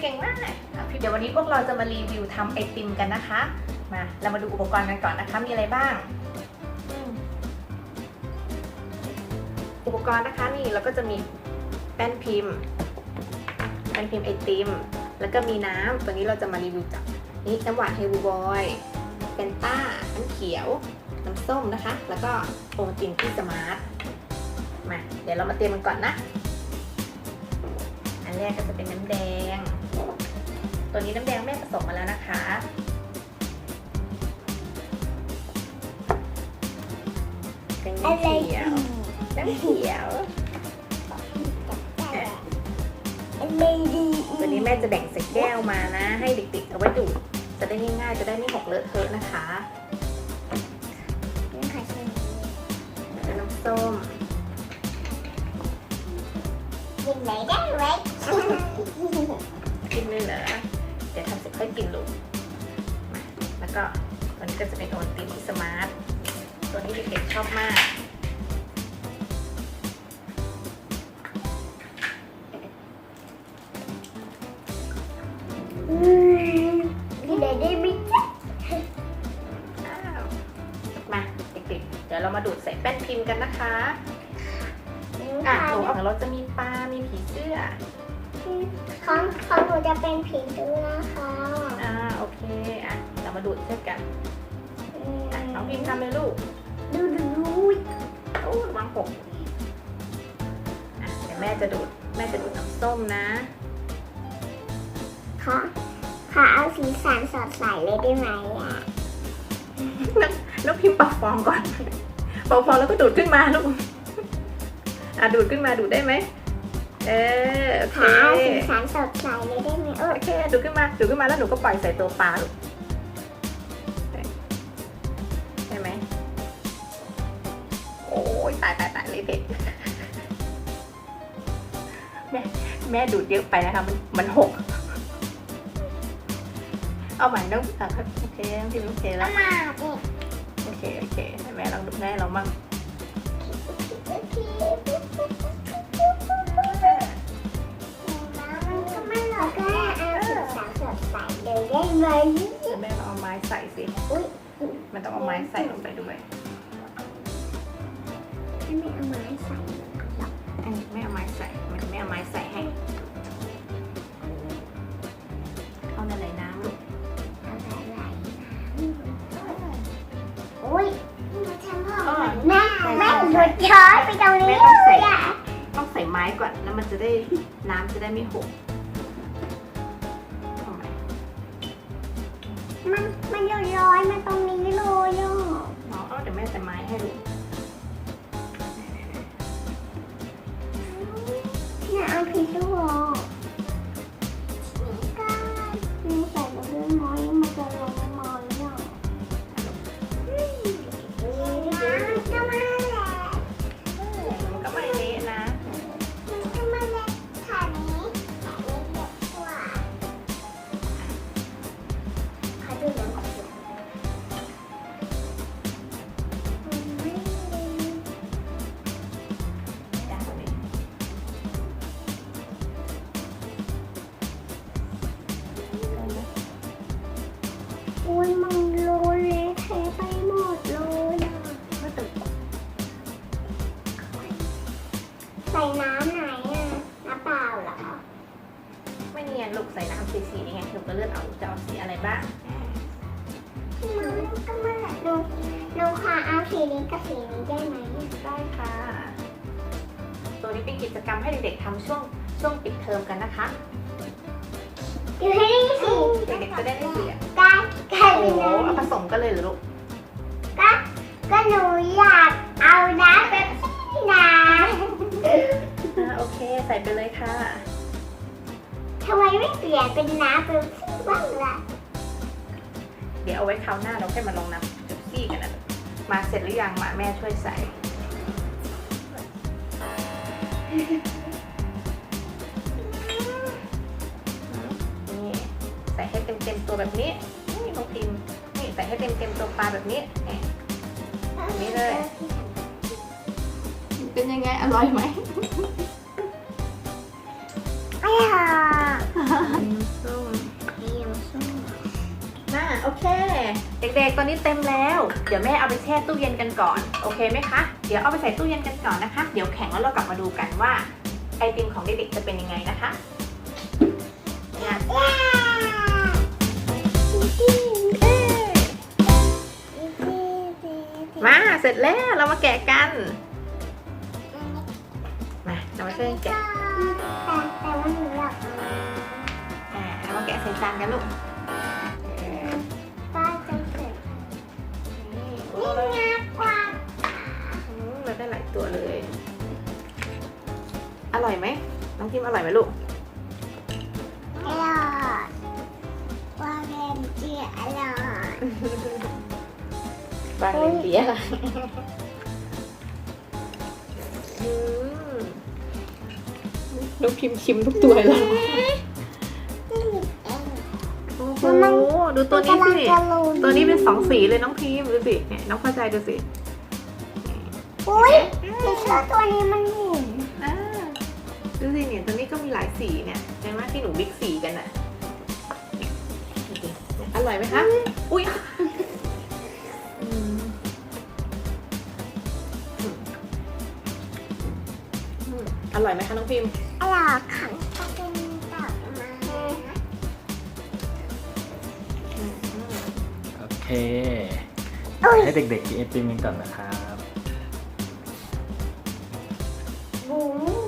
เดี๋ยววันนี้พวกเราจะมารีวิวทำไอติมกันนะคะ มาเรามาดูอุปกรณ์กันก่อนนะคะ มีอะไรบ้าง อุปกรณ์นะคะนี่เราก็จะมีแป้นพิมพ์ แป้นพิมพ์ไอติม แล้วก็มีน้ำตัวนี้เราจะมารีวิวจากนี่น้ำหวานเฮลบอยเป็นต้า น้ำเขียว น้ำส้มนะคะ แล้วก็โอวัลตินที่สมาร์ท มา เดี๋ยวเรามาเตรียมมันก่อนนะ อันแรกก็จะเป็นน้ำแดง นี้น้ำแดงแม่ผสมมาแล้วนะคะ เป็นอะไรน้ำเขียว น้ำเขียวอะไรดีตัวนี้แม่จะแบ่งใส่แก้วมานะ ให้เด็กๆเอาไว้ดูดจะได้ง่ายๆ จะได้ไม่หกเลอะเทอะนะคะนี่ค่ะชิมแล้วน้ำส้มกินไหนได้ไหมกินเลยเหรอเดี๋ยวทำเสร็จค่อยกินลูกมาแล้วก็ตัวนี้ก็จะเป็นโอนตินที่สมาร์ท ตัวนี้เด็กๆชอบมากกินไหนได้ไหมจ๊ะอ้าวมาเด็กๆ เดี๋ยวเรามาดูดใส่แป้นพิมพ์กันนะคะนี่อะค่ะหนูของเราจะมีปลา มีผีเสื้อ ของของหนูจะเป็นผีเสื้อค่ะอ่าโอเคอะเรามาดูดเสื้อกันอะน้องพิมพ์ทำเลยลูกดูดูดูโอ้ระวังหกอะเดี๋ยวแม่จะดูดแม่จะดูดน้ำส้มนะขอขอเอาสีสันสดใสเลยได้ไหมอะแล้วพิมพ์เป่าฟองก่อนเป่าฟองแล้วก็ดูดขึ้นมาลูกอะดูดขึ้นมาดูดได้ไหม เออโอขเคอเอาสีสันสดใสเลยได้ไหมเออโอเคดูดขึ้นมาดูดขึ้นมาแล้วหนูก็ปล่อยใส่ตัวปลาลูกใช่ไหมโอ้ยตายตายตายเลยเด็กแม่แม่ดูดเยอะไปนะคะมันมันหก เอาใหม่น้องอะโอเคน้องพิมพ์โอเคแล้ว มาดิโอเค โอเคให้แม่ลองดูแม่เรามั่งโอเค ได้ไหมเดี๋ยวแม่ลองเอาไม้ใส่สิ อุ๊ยมันต้องเอาไม้ใส่ลงไปด้วยถ้าไม่เอาไม้ใส่อันนี้แม่เอาไม้ใส่มันไม่เอาไม้ใส่ให้ เอาในไหนน้ำลูกเอาอะไรอุ้ยมาทำพ่อแม่แม่หลุดช้อนไปตรงนี้เลยอะต้องใส่ไม้ก่อนแล้วมันจะได้น้ำจะได้ไม่หก ร้อยมาตรงนี้เลยอะหมอาเอาเดี๋ยวแม่ใส่ไม้ให้ลูกเนี่ยเอาผิดด้วย ก็เลือกเอาจะเอาสีอะไรบ้างน้ำก็มาหนูหนูขอเอาสีนี้กับสีนี้ได้ไหมได้ค่ะ ตัวนี้เป็นกิจกรรมให้เด็กๆทำช่วงช่วงปิดเทอมกันนะคะอยู่ให้ได้สีเด็กๆจะได้ไม่เสียกันโอ้เลโหยเอาผสมกันเลยเหรอลูกก็ก็หนูอยากเอาน้ำแบบนี้นะโอเคใส่ไปเลยค่ะ ทำไมไม่เปลี่ยนเป็นน้ำแบบนี้บ้างล่ะ เดี๋ยวเอาไว้คราวหน้าเราแค่มาลองนับจุดซี่กันนะมาเสร็จหรือยังมาแม่ช่วยใส่ นี่ใส่ให้เต็มเต็มๆตัวแบบนี้ นี่ต้องพิมพ์นี่ใส่ให้เต็มเต็มๆตัวปลาแบบนี้นี่ นี่เลย เป็นยังไง อร่อยไหม อ้ยาส้มนี่โอเค เด็กๆ ตอนนี้เต็มแล้ว เดี๋ยวแม่เอาไปแช่ตู้เย็นกันก่อน โอเคไหมคะ เดี๋ยวเอาไปใส่ตู้เย็นกันก่อนนะคะ เดี๋ยวแข็งแล้วเรากลับมาดูกันว่าไอติมของเด็กๆจะเป็นยังไงนะคะเนี่ยว้าวอีกทีอีกทีอีกทีมาเสร็จแล้วเรามาแกะกัน มาเรามาช่วยแกะ กะใส่จานกันลูกเออป้าจะเสร็จนี่โอ้นี่ยงับกว่าอืมเราได้หลายตัวเลย อร่อยไหมน้องพิมอร่อยไหมลูก อร่อยว่าแกมเจียอร่อยบางเลนเดียอืมน้องพิมชิมทุกตัวเลย ดูตัวนี้สิกำลังจะลง ตัวนี้เป็นสองสีเลยน้องพิมดูสิ เนี่ยน้องเข้าใจดูสิอุ้ยหนูเชื่อตัวนี้มันเห็นอ่าดูสิเนี่ยตัวนี้ก็มีหลายสีเนี่ยใช่ไหมที่หนูบิ๊กสีกันน่ะดูสิอร่อยไหมคะ อุ้ยอืมอืมอร่อยไหมคะน้องพิม อร่อยขัง ให้เด็กๆกินไอติมกันก่อนนะครับ บุ๋ม